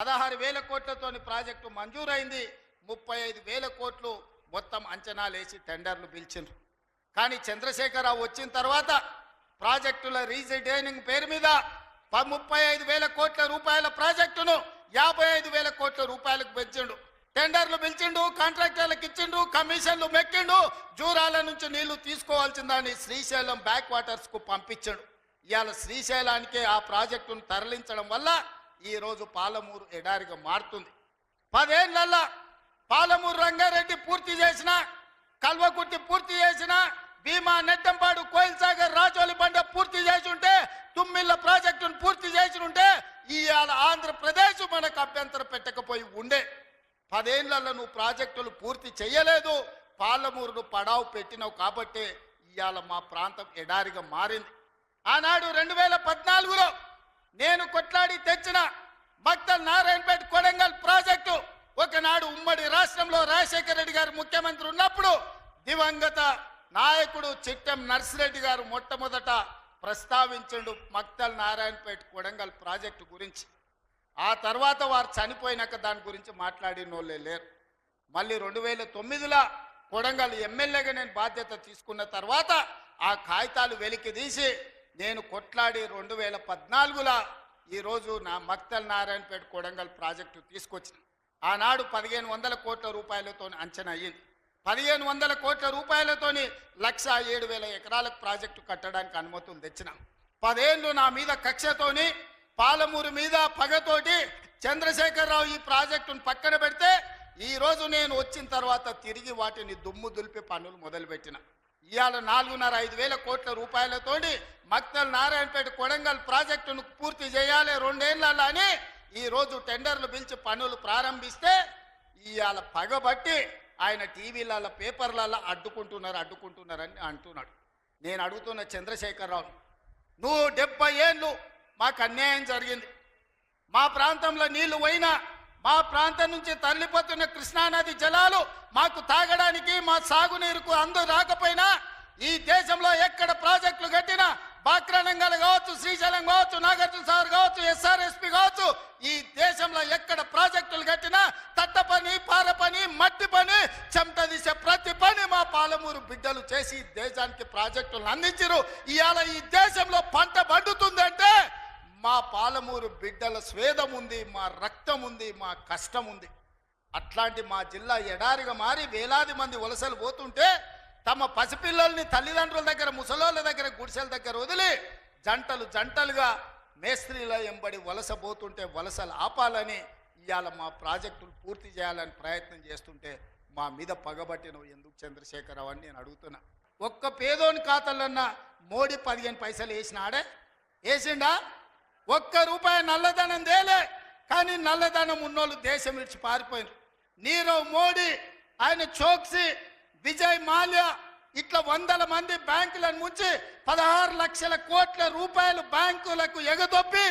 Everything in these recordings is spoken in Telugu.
పదహారు వేల కోట్లతోని ప్రాజెక్టు మంజూరైంది. ముప్పై ఐదు వేల కోట్లు మొత్తం అంచనాలు వేసి టెండర్లు పిలిచిండ్రు. కానీ చంద్రశేఖరరావు వచ్చిన తర్వాత ప్రాజెక్టుల రీజైనింగ్ పేరు మీద ప- ముప్పై ఐదు వేల కోట్ల రూపాయల ప్రాజెక్టును యాభై ఐదు వేల కోట్ల రూపాయలకు పెంచిండు. టెండర్లు పిలిచిండు కాంట్రాక్టర్లకు ఇచ్చిండు కమిషన్లు మెక్కిండు జూరాల నుంచి నీళ్ళు తీసుకోవాల్సిందని శ్రీశైలం బ్యాక్ వాటర్స్కు పంపించాడు. ఇవాళ శ్రీశైలానికి ఆ ప్రాజెక్టును తరలించడం వల్ల ఈరోజు పాలమూరు ఎడారిగా మారుతుంది. పదేళ్ళలో పాలమూరు రంగారెడ్డి పూర్తి చేసిన కల్వకుర్తి పూర్తి చేసిన భీమా నెట్టంపాడు కోయిల్ సాగర్ రాజోలి బండ పూర్తి చేసి ఉంటే తుమ్మిళ్ళ ప్రాజెక్టును పూర్తి చేసి ఉంటే ఇవాళ ఆంధ్రప్రదేశ్ మనకు అభ్యంతరం పెట్టకపోయి ఉండే. పదేళ్ళలో నువ్వు ప్రాజెక్టులు పూర్తి చేయలేదు పాలమూరును పడావు పెట్టినావు కాబట్టి ఇవాళ మా ప్రాంతం ఎడారిగా మారింది. ఆనాడు రెండు వేల పద్నాలుగులో నేను కొట్లాడి తెచ్చిన మక్తల్ నారాయణపేట కొడంగల్ ప్రాజెక్టు ఒకనాడు ఉమ్మడి రాష్ట్రంలో రాజశేఖర రెడ్డి గారు ముఖ్యమంత్రి ఉన్నప్పుడు దివంగత నాయకుడు చిట్టెం నర్సిరెడ్డి గారు మొట్టమొదట ప్రస్తావించండు మక్తల్ నారాయణపేట కొడంగల్ ప్రాజెక్టు గురించి. ఆ తర్వాత వారు చనిపోయినాక దాని గురించి మాట్లాడిన వాళ్ళే లేరు. మళ్ళీ రెండు వేల తొమ్మిదిలో కొడంగల్ ఎమ్మెల్యేగా నేను బాధ్యత తీసుకున్న తర్వాత ఆ కాగితాలు వెలికి తీసి నేను కొట్లాడి రెండు వేల పద్నాలుగులో ఈరోజు నా మక్తల్ నారాయణపేట కొడంగల్ ప్రాజెక్టు తీసుకొచ్చిన. ఆనాడు పదిహేను వందల కోట్ల రూపాయలతో అంచనా అయ్యింది. పదిహేను వందల కోట్ల రూపాయలతోని లక్ష ఏడు వేల ఎకరాలకు ప్రాజెక్టు కట్టడానికి అనుమతులు తెచ్చినాం. పదేళ్ళు నా మీద కక్షతోని పాలమూరు మీద పగతోటి చంద్రశేఖరరావు ఈ ప్రాజెక్టును పక్కన పెడితే ఈరోజు నేను వచ్చిన తర్వాత తిరిగి వాటిని దుమ్ము దులిపి పనులు మొదలుపెట్టిన. ఇవాళ నాలుగున్నర ఐదు వేల కోట్ల రూపాయలతోటి మక్తల్ నారాయణపేట కొడంగల్ ప్రాజెక్టును పూర్తి చేయాలి రెండేళ్ళలో అని ఈరోజు టెండర్లు పిలిచి పనులు ప్రారంభిస్తే ఇవాళ పగబట్టి ఆయన టీవీలలో పేపర్లలో అడ్డుకుంటున్నారు అడ్డుకుంటున్నారని అంటున్నాడు. నేను అడుగుతున్న చంద్రశేఖరరావు నువ్వు డెబ్బై ఏళ్ళు మాకు అన్యాయం జరిగింది. మా ప్రాంతంలో నీళ్ళు పోయినా మా ప్రాంతం నుంచి తరలిపోతున్న కృష్ణానది జలాలు మాకు తాగడానికి మా సాగునీరుకు అందు రాకపోయినా ఈ దేశంలో ఎక్కడ ప్రాజెక్టులు కట్టినా బాక్రానంగల్ కావచ్చు శ్రీశైలం కావచ్చు నాగార్జున సాగర్ కావచ్చు ఎస్ఆర్ఎస్పి కావచ్చు ఈ దేశంలో ఎక్కడ ప్రాజెక్టులు కట్టినా తట్ట పని పార పని మట్టి పని చెమట తీసే ప్రతి పని మా పాలమూరు బిడ్డలు చేసి దేశానికి ప్రాజెక్టులు అందించరు ఇవాళ ఈ దేశంలో పంట పండుతుందంటే పాలమూరు బిడ్డల స్వేదం ఉంది మా రక్తం ఉంది మా కష్టం ఉంది అట్లాంటి మా జిల్లా ఎడారిగా మారి వేలాది మంది వలసలు పోతుంటే తమ పసిపిల్లల్ని తల్లిదండ్రుల దగ్గర ముసలోళ్ళ దగ్గర గుడిసెల దగ్గర వదిలి జంటలు జంటలుగా మేస్త్రీల ఎంబడి వలస పోతుంటే వలసలు ఆపాలని ఇవాళ మా ప్రాజెక్టులు పూర్తి చేయాలని ప్రయత్నం చేస్తుంటే మా మీద పగబట్టినవు ఎందుకు చంద్రశేఖరరావు అని నేను అడుగుతున్నా. ఒక్క పేదోని ఖాతాలన్నా మోడీ పదిహేను పైసలు వేసినాడే? వేసిండా? ఒక్క రూపాయి నల్లధనం తేలే కానీ నల్లధనం ఉన్నోళ్ళు దేశం విడిచి పారిపోయారు నీరవ్ మోడీ ఆయన చోక్సీ విజయ్ మాల్యా ఇట్లా వందల మంది బ్యాంకులను ముంచి పదహారు లక్షల కోట్ల రూపాయలు బ్యాంకులకు ఎగదొప్పి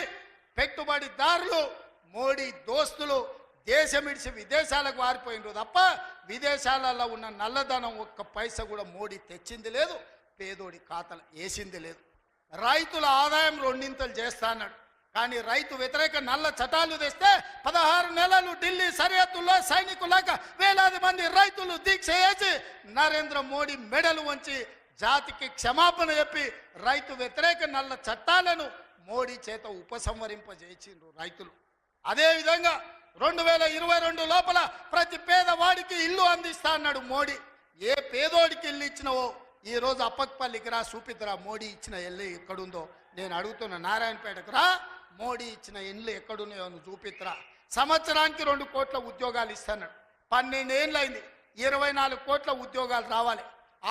పెట్టుబడిదారులు మోడీ దోస్తులు దేశం ఇడిచి విదేశాలకు వారిపోయినరు తప్ప విదేశాలలో ఉన్న నల్లధనం ఒక్క పైస కూడా మోడీ తెచ్చింది లేదు పేదోడి ఖాతాలు వేసింది లేదు. రైతుల ఆదాయం రెండింతలు చేస్తా అన్నాడు. కానీ రైతు వ్యతిరేక నల్ల చట్టాలు తెస్తే పదహారు నెలలు ఢిల్లీ సరిహద్దుల్లో సైనికులాగా వేలాది మంది రైతులు దీక్ష చేసి నరేంద్ర మోడీ మెడలు వంచి జాతికి క్షమాపణ చెప్పి రైతు వ్యతిరేక నల్ల చట్టాలను మోడీ చేత ఉపసంహరింపజేసిండ్రు రైతులు. అదేవిధంగా రెండు వేల ఇరవై రెండు లోపల ప్రతి పేదవాడికి ఇల్లు అందిస్తా అన్నాడు మోడీ. ఏ పేదోడికి ఇల్లు ఇచ్చినవో ఈరోజు అప్పక్పల్లికి రా చూపిద్దురా మోడీ ఇచ్చిన ఇల్లు ఎక్కడుందో. నేను అడుగుతున్న నారాయణపేటకు రా మోడీ ఇచ్చిన ఇండ్లు ఎక్కడున్నాయో నువ్వు చూపిత్రా సంవత్సరానికి రెండు కోట్ల ఉద్యోగాలు ఇస్తున్నాడు. పన్నెండేళ్ళు అయింది ఇరవై నాలుగు కోట్ల ఉద్యోగాలు రావాలి.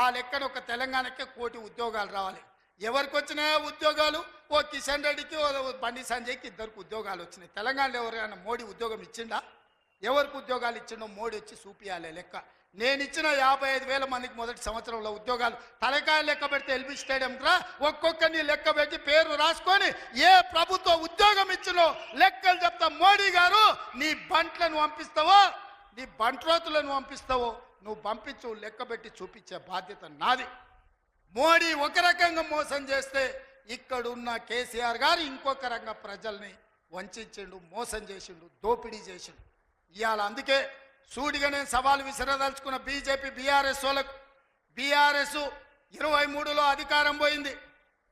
ఆ లెక్కన ఒక తెలంగాణకే కోటి ఉద్యోగాలు రావాలి. ఎవరికి వచ్చినాయా ఉద్యోగాలు? ఓ కిషన్ రెడ్డికి ఓ బండి సంజయ్కి ఇద్దరికి ఉద్యోగాలు వచ్చినాయి. తెలంగాణలో ఎవరైనా మోడీ ఉద్యోగం ఇచ్చిండా? ఎవరికి ఉద్యోగాలు ఇచ్చిండో మోడీ వచ్చి చూపియాలి లెక్క. నేను ఇచ్చిన యాభై ఐదు వేల మందికి మొదటి సంవత్సరంలో ఉద్యోగాలు తలకాయ లెక్క పెడితే ఎల్బీ స్టేడియం రా ఒక్కొక్కరిని లెక్క పెట్టి పేరు రాసుకొని ఏ ప్రభుత్వ ఉద్యోగం ఇచ్చినో లెక్కలు చెప్తా మోడీ గారు నీ బంట్లను పంపిస్తావో నీ బంట్రోతులను పంపిస్తావో నువ్వు పంపించు లెక్క పెట్టి చూపించే బాధ్యత నాది. మోడీ ఒక రకంగా మోసం చేస్తే ఇక్కడున్న కేసీఆర్ గారు ఇంకొక రకంగా ప్రజల్ని వంచించిండు మోసం చేసిండు దోపిడీ చేసిండు. ఇవాళ అందుకే సూటిగా నేను సవాల్ విసిరదలుచుకున్న బీజేపీ బీఆర్ఎస్ వాళ్ళకు. బీఆర్ఎస్ ఇరవై మూడులో అధికారం పోయింది.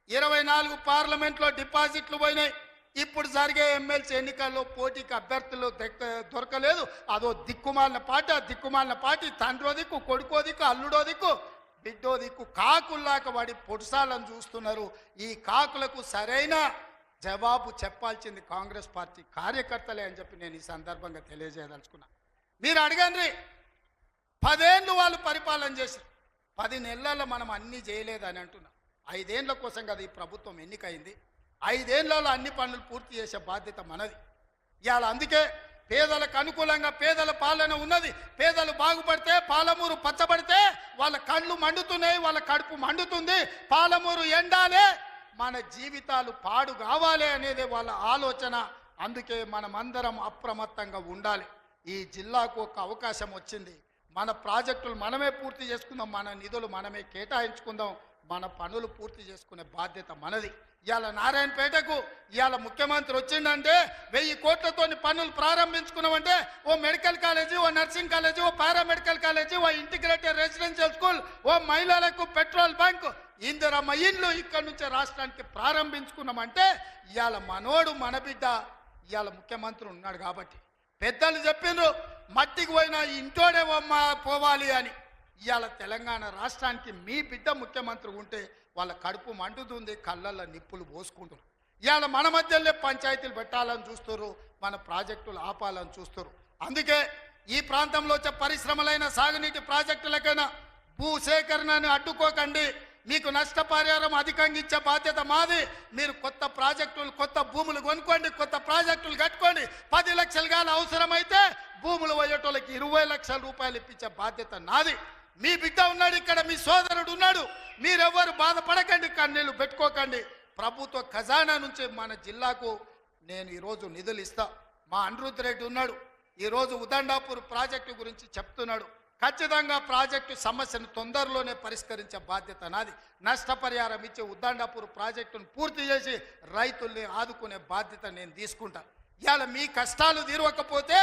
ఇరవై నాలుగు పార్లమెంట్లో డిపాజిట్లు పోయినాయి. ఇప్పుడు జరిగే ఎమ్మెల్సీ ఎన్నికల్లో పోటీకి అభ్యర్థులు దక్క- దొరకలేదు. అదో దిక్కుమాలిన పార్టీ ఆ దిక్కుమాలిన పార్టీ తండ్రో దిక్కు కొడుకో దిక్కు అల్లుడో దిక్కు బిడ్డో దిక్కు కాకుల్లాక వాడి పొడుసాలను చూస్తున్నారు. ఈ కాకులకు సరైన జవాబు చెప్పాల్సింది కాంగ్రెస్ పార్టీ కార్యకర్తలే అని చెప్పి నేను ఈ సందర్భంగా తెలియజేయదలుచుకున్నాను మీరు అడగండి. పదేళ్ళు వాళ్ళు పరిపాలన చేశారు. పది నెలల్లో మనం అన్నీ చేయలేదని అంటున్నాం. ఐదేళ్ళ కోసం కదా ఈ ప్రభుత్వం ఎన్నికైంది. ఐదేళ్ళలో అన్ని పనులు పూర్తి చేసే బాధ్యత మనది. ఇవాళ అందుకే పేదలకు అనుకూలంగా పేదల పాలన ఉన్నది. పేదలు బాగుపడితే పాలమూరు పచ్చబడితే వాళ్ళ కళ్ళు మండుతున్నాయి వాళ్ళ కడుపు మండుతుంది. పాలమూరు ఎండాలే మన జీవితాలు పాడు కావాలి అనేది వాళ్ళ ఆలోచన. అందుకే మనమందరం అప్రమత్తంగా ఉండాలి. ఈ జిల్లాకు ఒక అవకాశం వచ్చింది. మన ప్రాజెక్టులు మనమే పూర్తి చేసుకుందాం మన నిధులు మనమే కేటాయించుకుందాం మన పనులు పూర్తి చేసుకునే బాధ్యత మనది. ఇవాళ నారాయణపేటకు ఇవాళ ముఖ్యమంత్రి వచ్చిందంటే వెయ్యి కోట్లతోని పనులు ప్రారంభించుకున్నామంటే ఓ మెడికల్ కాలేజీ ఓ నర్సింగ్ కాలేజీ ఓ పారామెడికల్ కాలేజీ ఓ ఇంటిగ్రేటెడ్ రెసిడెన్షియల్ స్కూల్ ఓ మహిళలకు పెట్రోల్ బంక్ ఇందిరమ్మ ఇల్లు ఇక్కడి నుంచి రాష్ట్రానికి ప్రారంభించుకున్నామంటే ఇవాళ మనోడు మన బిడ్డ ఇవాళ ముఖ్యమంత్రి ఉన్నాడు కాబట్టి పెద్దలు చెప్పిండ్రు మట్టికి పోయినా ఇంటోడే పోవాలి అని. ఇవాళ తెలంగాణ రాష్ట్రానికి మీ బిడ్డ ముఖ్యమంత్రి ఉంటే వాళ్ళ కడుపు మండుతుంది కళ్ళల్లో నిప్పులు పోసుకుంటారు. ఇవాళ మన మధ్యలో పంచాయతీలు పెట్టాలని చూస్తారు మన ప్రాజెక్టులు ఆపాలని చూస్తారు అందుకే ఈ ప్రాంతంలో వచ్చే పరిశ్రమలైన సాగునీటి ప్రాజెక్టులకైనా భూ సేకరణను అడ్డుకోకండి. మీకు నష్టపరిహారం అధికంగా ఇచ్చే బాధ్యత మాది. మీరు కొత్త ప్రాజెక్టులు కొత్త భూములు కొనుక్కోండి కొత్త ప్రాజెక్టులు కట్టుకోండి. పది లక్షలు కానీ అవసరమైతే భూములు పోయేటోళ్ళకి ఇరవై లక్షల రూపాయలు ఇప్పించే బాధ్యత నాది. మీ బిడ్డ ఉన్నాడు ఇక్కడ మీ సోదరుడు ఉన్నాడు. మీరెవ్వరు బాధపడకండి కన్నీళ్ళు పెట్టుకోకండి. ప్రభుత్వ ఖజానా నుంచి మన జిల్లాకు నేను ఈరోజు నిధులు ఇస్తా. మా అనిరుద్ధ్ రెడ్డి ఉన్నాడు. ఈరోజు ఉదండాపూర్ ప్రాజెక్టు గురించి చెప్తున్నాడు. ఖచ్చితంగా ప్రాజెక్టు సమస్యను తొందరలోనే పరిష్కరించే బాధ్యత నాది. నష్టపరిహారం ఇచ్చే ఉద్దండాపూర్ ప్రాజెక్టును పూర్తి చేసి రైతుల్ని ఆదుకునే బాధ్యత నేను తీసుకుంటా. ఇవాళ మీ కష్టాలు తీరవకపోతే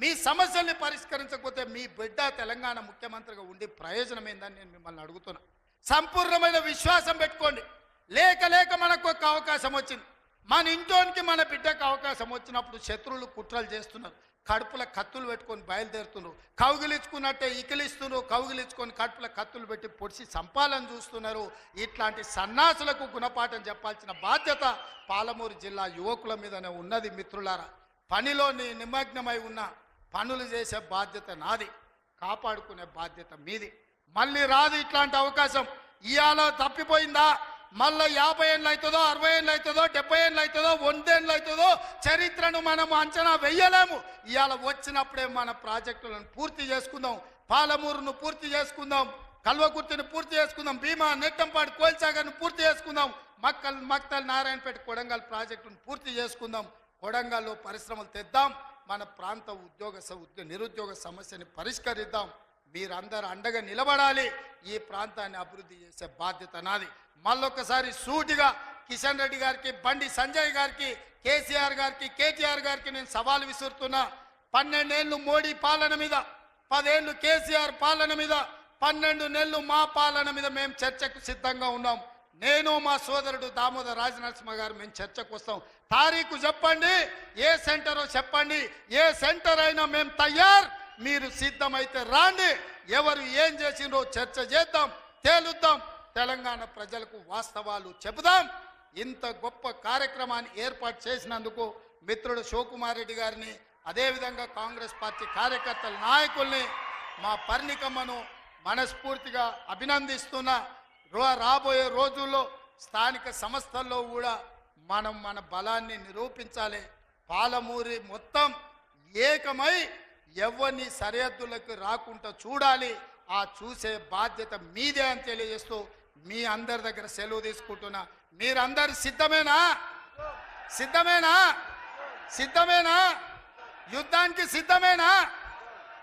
మీ సమస్యల్ని పరిష్కరించకపోతే మీ బిడ్డ తెలంగాణ ముఖ్యమంత్రిగా ఉండి ప్రయోజనం ఏందని నేను మిమ్మల్ని అడుగుతున్నా. సంపూర్ణమైన విశ్వాసం పెట్టుకోండి. లేక లేక మనకు ఒక అవకాశం వచ్చింది. మన ఇంట్లోనికి మన బిడ్డకు అవకాశం వచ్చినప్పుడు శత్రువులు కుట్రలు చేస్తున్నారు. కడుపుల కత్తులు పెట్టుకొని బయలుదేరుతున్నారు కౌగిలించుకున్నట్టే ఇకిలిస్తున్నారు కౌగిలించుకొని కడుపుల కత్తులు పెట్టి పొడిచి సంపాలని చూస్తున్నారు. ఇట్లాంటి సన్నాసులకు గుణపాఠం చెప్పాల్సిన బాధ్యత పాలమూరు జిల్లా యువకుల మీదనే ఉన్నది మిత్రులారా. పనిలో నీ నిమగ్నమై ఉన్న పనులు చేసే బాధ్యత నాది. కాపాడుకునే బాధ్యత మీది. మళ్ళీ రాదు ఇట్లాంటి అవకాశం. ఇవాళ తప్పిపోయిందా? మళ్ళీ యాభై ఏళ్ళు అవుతుందో అరవై ఏళ్ళు అవుతుందో డెబ్బై ఏళ్ళు అవుతుందో వందేళ్ళు అవుతుందో చరిత్రను మనం అంచనా వెయ్యలేము ఇవాళ వచ్చినప్పుడే మన ప్రాజెక్టులను పూర్తి చేసుకుందాం. పాలమూరును పూర్తి చేసుకుందాం. కల్వకుర్తిని పూర్తి చేసుకుందాం. భీమా నెట్టంపాడు కోల్చాగర్ని పూర్తి చేసుకుందాం. మక్కల్ మక్తల్ నారాయణపేట కొడంగల్ ప్రాజెక్టును పూర్తి చేసుకుందాం. కొడంగల్లో పరిశ్రమలు తెద్దాం. మన ప్రాంత ఉద్యోగ నిరుద్యోగ సమస్యని పరిష్కరిద్దాం. మీరందరూ అండగా నిలబడాలి. ఈ ప్రాంతాన్ని అభివృద్ధి చేసే బాధ్యత నాది. మళ్ళొకసారి సూటిగా కిషన్ రెడ్డి గారికి బండి సంజయ్ గారికి కేసీఆర్ గారికి కేటీఆర్ గారికి నేను సవాల్ విసురుతున్నా. పన్నెండేళ్ళు మోడీ పాలన మీద పదేళ్ళు కేసీఆర్ పాలన మీద పన్నెండు నెలలు మా పాలన మీద మేము చర్చకు సిద్ధంగా ఉన్నాం. నేను మా సోదరుడు దామోదర్ రాజనరసింహ గారు మేము చర్చకు వస్తాం. తారీఖు చెప్పండి ఏ సెంటరో చెప్పండి ఏ సెంటర్ అయినా మేము తయారు. మీరు సిద్ధమైతే రాండి. ఎవరు ఏం చేసిండ్రో చర్చ చేద్దాం తేలుద్దాం. తెలంగాణ ప్రజలకు వాస్తవాలు చెబుదాం. ఇంత గొప్ప కార్యక్రమాన్ని ఏర్పాటు చేసినందుకు మిత్రుడు శివకుమార్ రెడ్డి గారిని అదేవిధంగా కాంగ్రెస్ పార్టీ కార్యకర్తల నాయకుల్ని మా పర్ణికమ్మను మనస్ఫూర్తిగా అభినందిస్తున్నా. రో- రాబోయే రోజుల్లో స్థానిక సంస్థల్లో కూడా మనం మన బలాన్ని నిరూపించాలి. పాలమూరి మొత్తం ఏకమై ఎవరిని సరిహద్దులకు రాకుండా చూడాలి. ఆ చూసే బాధ్యత మీదే అని తెలియజేస్తూ మీ అందరి దగ్గర సెలవు తీసుకుంటున్నా. మీరందరు సిద్ధమేనా? సిద్ధమేనా? సిద్ధమేనా? యుద్ధానికి సిద్ధమేనా?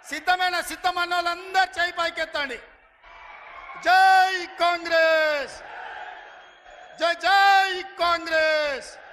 సిద్ధమేనా? సిద్ధమన్న వాళ్ళందరూ చేయి పైకెత్తండి. జై కాంగ్రెస్! జై జై కాంగ్రెస్!